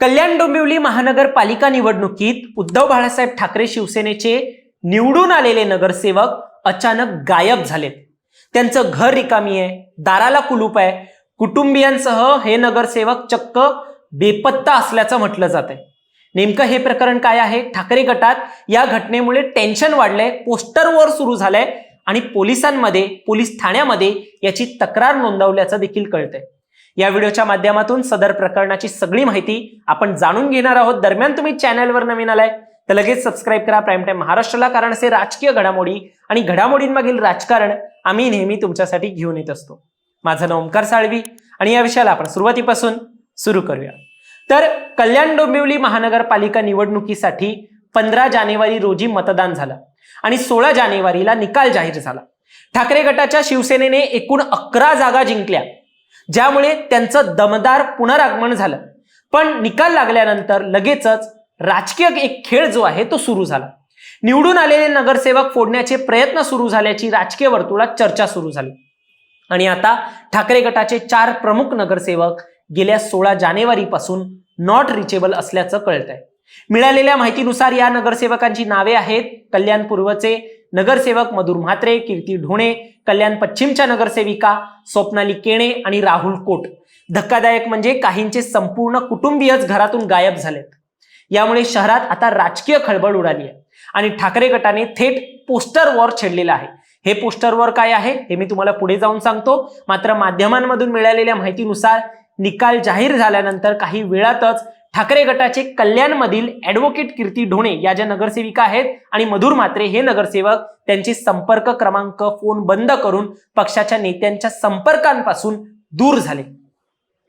कल्याण डोंबिवली महानगरपालिका निवडणुकीत उद्धव बाळासाहेब ठाकरे शिवसेनेचे निवडून आलेले नगरसेवक अचानक गायब झालेत. त्यांचं घर रिकामी आहे दाराला कुलूप आहे. कुटुंबियांसह हे नगरसेवक चक्क बेपत्ता असल्याचं म्हटलं जात आहे नेमकं हे प्रकरण काय आहे? ठाकरे गटात या घटनेमुळे टेन्शन वाढलंय पोस्टर वॉर सुरू झालंय आणि पोलिसांमध्ये पोलीस ठाण्यामध्ये याची तक्रार नोंदवल्याचं देखील कळतंय. या व्हिडिओच्या माध्यमातून सदर प्रकरणाची सगळी माहिती आपण जाणून घेणार आहोत. दरम्यान तुम्ही चॅनलवर नवीन आलाय तर लगेच सबस्क्राईब करा. प्राईम टाईम महाराष्ट्राला कारण असे राजकीय घडामोडी आणि घडामोडींमागील राजकारण आम्ही नेहमी तुमच्यासाठी घेऊन येत असतो. माझं नाव ओंकार साळवी आणि या विषयाला आपण सुरुवातीपासून सुरू करूया. तर कल्याण डोंबिवली महानगरपालिका निवडणुकीसाठी पंधरा जानेवारी रोजी मतदान झालं आणि सोळा जानेवारीला निकाल जाहीर झाला. ठाकरे गटाच्या शिवसेनेने एकूण अकरा जागा जिंकल्या. ज्यामुळे त्यांचं दमदार पुनरागमन झालं. पण निकाल लागल्यानंतर लगेचच राजकीय एक खेळ जो आहे तो सुरू झाला. निवडून आलेले नगरसेवक फोडण्याचे प्रयत्न सुरू झाल्याची राजकीय वर्तुळात चर्चा सुरू झाली. आणि आता ठाकरे गटाचे चार प्रमुख नगरसेवक गेल्या सोळा जानेवारीपासून नॉट रिचेबल असल्याचं कळत आहे मिळालेल्या माहितीनुसार या नगरसेवकांची नावे आहेत कल्याण पूर्वचे नगरसेवक मधुर म्हात्रे कीर्ती ढोणे कल्याण पश्चिमच्या नगरसेविका स्वप्नाली केणे आणि राहुल कोट. धक्कादायक म्हणजे काहींचे संपूर्ण कुटुंबीयच घरातून गायब झालेत. यामुळे शहरात आता राजकीय खळबळ उडाली आहे आणि ठाकरे गटाने थेट पोस्टर वॉर छेडलेला आहे. हे पोस्टर वॉर काय आहे? हे मी तुम्हाला पुढे जाऊन सांगतो. मात्र माध्यमांमधून मिळालेल्या माहितीनुसार निकाल जाहीर झाल्यानंतर काही वेळातच ठाकरे गटाचे कल्याणमधील ॲडव्होकेट कीर्ती ढोणे या ज्या नगरसेविका आहेत आणि मधुर म्हात्रे हे नगरसेवक त्यांचे संपर्क क्रमांक फोन बंद करून पक्षाच्या नेत्यांच्या संपर्कांपासून दूर झाले.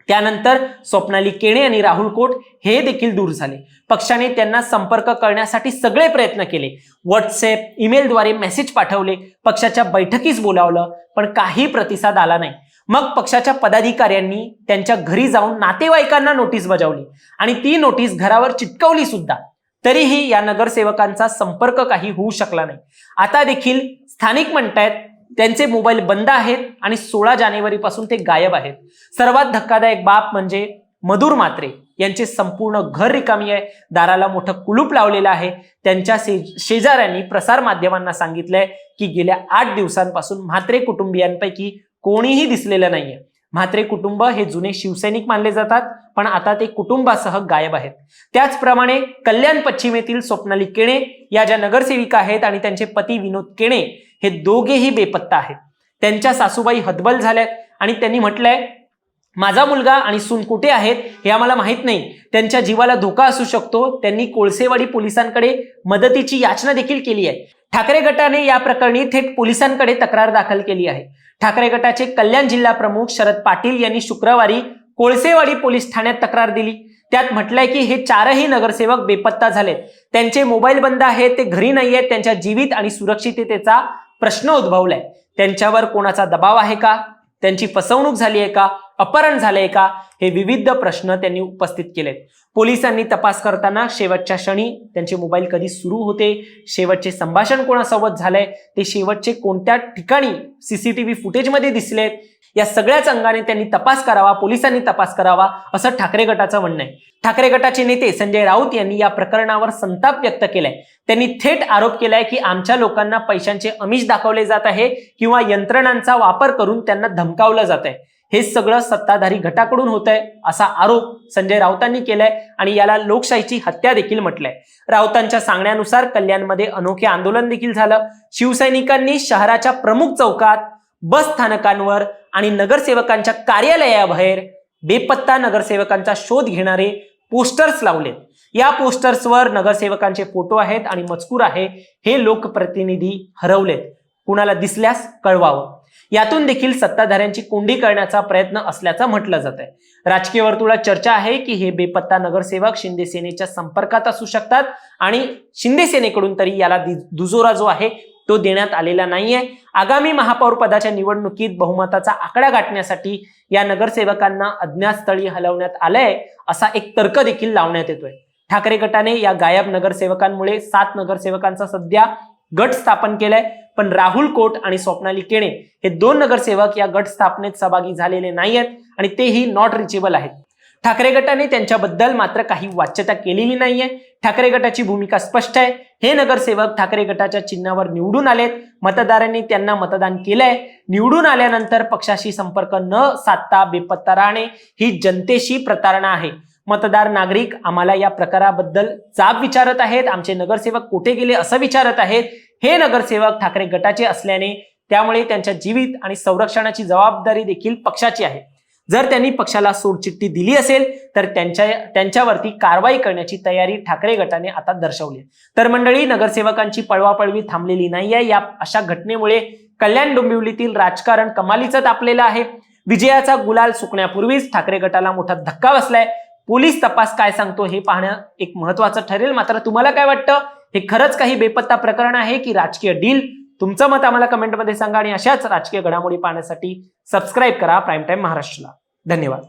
त्यानंतर स्वप्नाली केणे आणि राहुल कोट हे देखील दूर झाले. पक्षाने त्यांना संपर्क करण्यासाठी सगळे प्रयत्न केले. व्हॉट्सअप ईमेलद्वारे मेसेज पाठवले. पक्षाच्या बैठकीस बोलावलं पण काही प्रतिसाद आला नाही. मग पक्षाच्या पदाधिकाऱ्यांनी त्यांच्या घरी जाऊन नातेवाईकांना नोटीस बजावली. आणि ती नोटीस घरावर चिटकवली सुद्धा. तरीही या नगरसेवकांचा संपर्क काही होऊ शकला नाही. आता देखील स्थानिक म्हणतायत त्यांचे मोबाईल बंद आहेत आणि सोळा जानेवारीपासून ते गायब आहेत. सर्वात धक्कादायक बाब म्हणजे मधुर मात्रे यांचे संपूर्ण घर रिकामी आहे. दाराला मोठं कुलूप लावलेलं आहे. त्यांच्या शेजाऱ्यांनी प्रसार माध्यमांना सांगितलंय की गेल्या आठ दिवसांपासून म्हात्रे कुटुंबियांपैकी कोणीही दिसलेलं नाहीये. म्हात्रे कुटुंब हे जुने शिवसैनिक मानले जातात पण आता ते कुटुंबासह गायब आहेत. त्याचप्रमाणे कल्याण पश्चिमेतील स्वप्नाली केणे या ज्या नगरसेविका आहेत आणि त्यांचे पती विनोद केणे हे दोघेही बेपत्ता आहेत. त्यांच्या सासूबाई हतबल झाल्यात आणि त्यांनी म्हटलंय माझा मुलगा आणि सून कुठे आहेत हे आम्हाला माहीत नाही. त्यांच्या जीवाला धोका असू शकतो. त्यांनी कोळसेवाडी पोलिसांकडे मदतीची याचना देखील केली आहे. ठाकरे गटाने या प्रकरणी थेट पोलिसांकडे तक्रार दाखल केली आहे. ठाकरे गटाचे कल्याण जिल्हा प्रमुख शरद पाटील यांनी शुक्रवारी कोळसेवाडी पोलीस ठाण्यात तक्रार दिली. त्यात म्हटलंय की हे चारही नगरसेवक बेपत्ता झालेत त्यांचे मोबाईल बंद आहेत ते घरी नाहीयेत त्यांच्या जीवित आणि सुरक्षिततेचा प्रश्न उद्भवलाय. त्यांच्यावर कोणाचा दबाव आहे का? त्यांची फसवणूक झाली आहे का? अपहरण झालंय का? हे विविध प्रश्न त्यांनी उपस्थित केलेत. पोलिसांनी तपास करताना शेवटच्या क्षणी त्यांचे मोबाईल कधी सुरू होते? शेवटचे संभाषण कोणासोबत झालंय? ते शेवटचे कोणत्या ठिकाणी सीसीटीव्ही फुटेजमध्ये दिसलेत? या सगळ्याच अंगाने त्यांनी तपास करावा पोलिसांनी तपास करावा असं ठाकरे गटाचं म्हणणं आहे. ठाकरे गटाचे नेते संजय राऊत यांनी या प्रकरणावर संताप व्यक्त केलाय. त्यांनी थेट आरोप केलाय की आमच्या लोकांना पैशांचे अमिष दाखवले जात आहे किंवा यंत्रणांचा वापर करून त्यांना धमकावलं जात आहे हे सगळं सत्ताधारी गटाकडून होत आहे असा आरोप संजय राऊतांनी केलाय आणि याला लोकशाहीची हत्या देखील म्हटलंय. राऊतांच्या सांगण्यानुसार कल्याणमध्ये अनोखे आंदोलन देखील झालं. शिवसैनिकांनी शहराच्या प्रमुख चौकात बस स्थानकांवर आणि नगरसेवकांच्या कार्यालयाबाहेर बेपत्ता नगरसेवकांचा शोध घेणारे पोस्टर्स लावलेत. या पोस्टर्सवर नगरसेवकांचे फोटो आहेत आणि मजकूर आहे हे लोकप्रतिनिधी हरवलेत. कुणाला दिसल्यास कळवावं. यातून देखील सत्ताधाऱ्यांची कोंडी करण्याचा प्रयत्न असल्याचं म्हटलं जात आहे राजकीय वर्तुळात चर्चा आहे की हे बेपत्ता नगरसेवक शिंदे सेनेच्या संपर्कात असू शकतात आणि शिंदे सेनेकडून तरी याला दुजोरा जो आहे तो देण्यात आलेला नाहीये. आगामी महापौर पदाच्या निवडणुकीत बहुमताचा आकडा गाठण्यासाठी या नगरसेवकांना अज्ञातस्थळी हलवण्यात आलंय असा एक तर्क देखील लावण्यात येतोय. ठाकरे गटाने या गायब नगरसेवकांमुळे सात नगरसेवकांचा सध्या गट स्थापन केलाय. पण राहुल कोट आणि स्वप्नाली केणे हे दोन नगरसेवक या गट स्थापनेत सहभागी झालेले नाहीयेत आणि तेही नॉट रिचेबल आहेत. ठाकरे गटाने त्यांच्याबद्दल मात्र काही वाच्यता केलेली नाहीये. ठाकरे गटाची भूमिका स्पष्ट आहे. हे नगरसेवक ठाकरे गटाच्या चिन्हावर निवडून आलेत. मतदारांनी त्यांना मतदान केलंय. निवडून आल्यानंतर पक्षाशी संपर्क न साधता बेपत्ता राहणे ही जनतेशी प्रतारणा आहे. मतदार नागरिक आम्हाला या प्रकाराबद्दल जाब विचारत आहेत. आमचे नगरसेवक कुठे गेले असं विचारत आहेत. हे नगरसेवक ठाकरे गटाचे असल्याने त्यामुळे त्यांच्या जीवित आणि संरक्षणाची जबाबदारी देखील पक्षाची आहे. जर त्यांनी पक्षाला सोडचिठ्ठी दिली असेल तर त्यांच्या त्यांच्यावरती कारवाई करण्याची तयारी ठाकरे गटाने आता दर्शवली तर मंडळी नगरसेवकांची पळवापळवी थांबलेली नाहीये या अशा घटनेमुळे कल्याण डोंबिवलीतील राजकारण कमालीचं तापलेलं आहे. विजयाचा गुलाल सुकण्यापूर्वीच ठाकरे गटाला मोठा धक्का बसलाय. पोलीस तपास काय सांगतो हे पाहणं एक महत्वाचं ठरेल. मात्र तुम्हाला काय वाटतं? हे खरंच काही बेपत्ता प्रकरण आहे की राजकीय डील? तुमचं मत आम्हाला कमेंटमध्ये सांगा आणि अशाच राजकीय घडामोडी पाहण्यासाठी सबस्क्राईब करा. प्राईम टाइम महाराष्ट्रला. धन्यवाद.